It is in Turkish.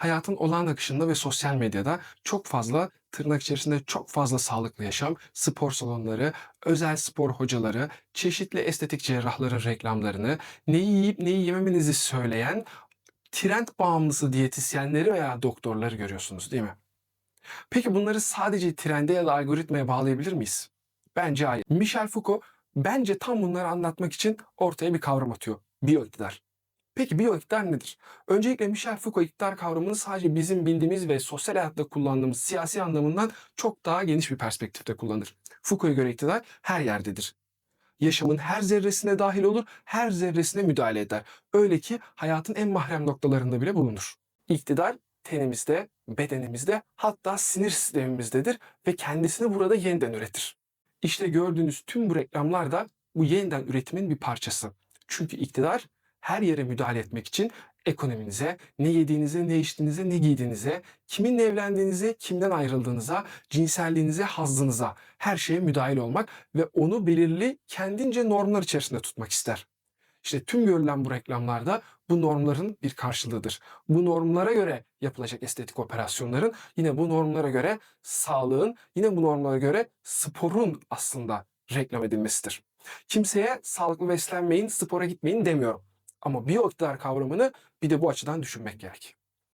hayatın olağan akışında ve sosyal medyada çok fazla tırnak içerisinde çok fazla sağlıklı yaşam, spor salonları, özel spor hocaları, çeşitli estetik cerrahların reklamlarını, neyi yiyip neyi yememenizi söyleyen trend bağımlısı diyetisyenleri veya doktorları görüyorsunuz değil mi? Peki bunları sadece trende ya da algoritmaya bağlayabilir miyiz? Bence hayır. Michel Foucault bence tam bunları anlatmak için ortaya bir kavram atıyor. Biyoiktidar. Peki biyoiktidar nedir? Öncelikle Michel Foucault iktidar kavramını sadece bizim bildiğimiz ve sosyal hayatta kullandığımız siyasi anlamından çok daha geniş bir perspektifte kullanır. Foucault'a göre iktidar her yerdedir. Yaşamın her zerresine dahil olur, her zerresine müdahale eder. Öyle ki hayatın en mahrem noktalarında bile bulunur. İktidar tenimizde, bedenimizde hatta sinir sistemimizdedir ve kendisini burada yeniden üretir. İşte gördüğünüz tüm bu reklamlar da bu yeniden üretimin bir parçası. Çünkü iktidar her yere müdahale etmek için ekonominize, ne yediğinize, ne içtiğinize, ne giydiğinize, kiminle evlendiğinize, kimden ayrıldığınıza, cinselliğinize, hazzınıza her şeye müdahil olmak ve onu belirli kendince normlar içerisinde tutmak ister. İşte tüm görülen bu reklamlarda bu normların bir karşılığıdır. Bu normlara göre yapılacak estetik operasyonların, yine bu normlara göre sağlığın, yine bu normlara göre sporun aslında reklam edilmesidir. Kimseye sağlıklı beslenmeyin, spora gitmeyin demiyorum. Ama biyo iktidar kavramını bir de bu açıdan düşünmek gerek.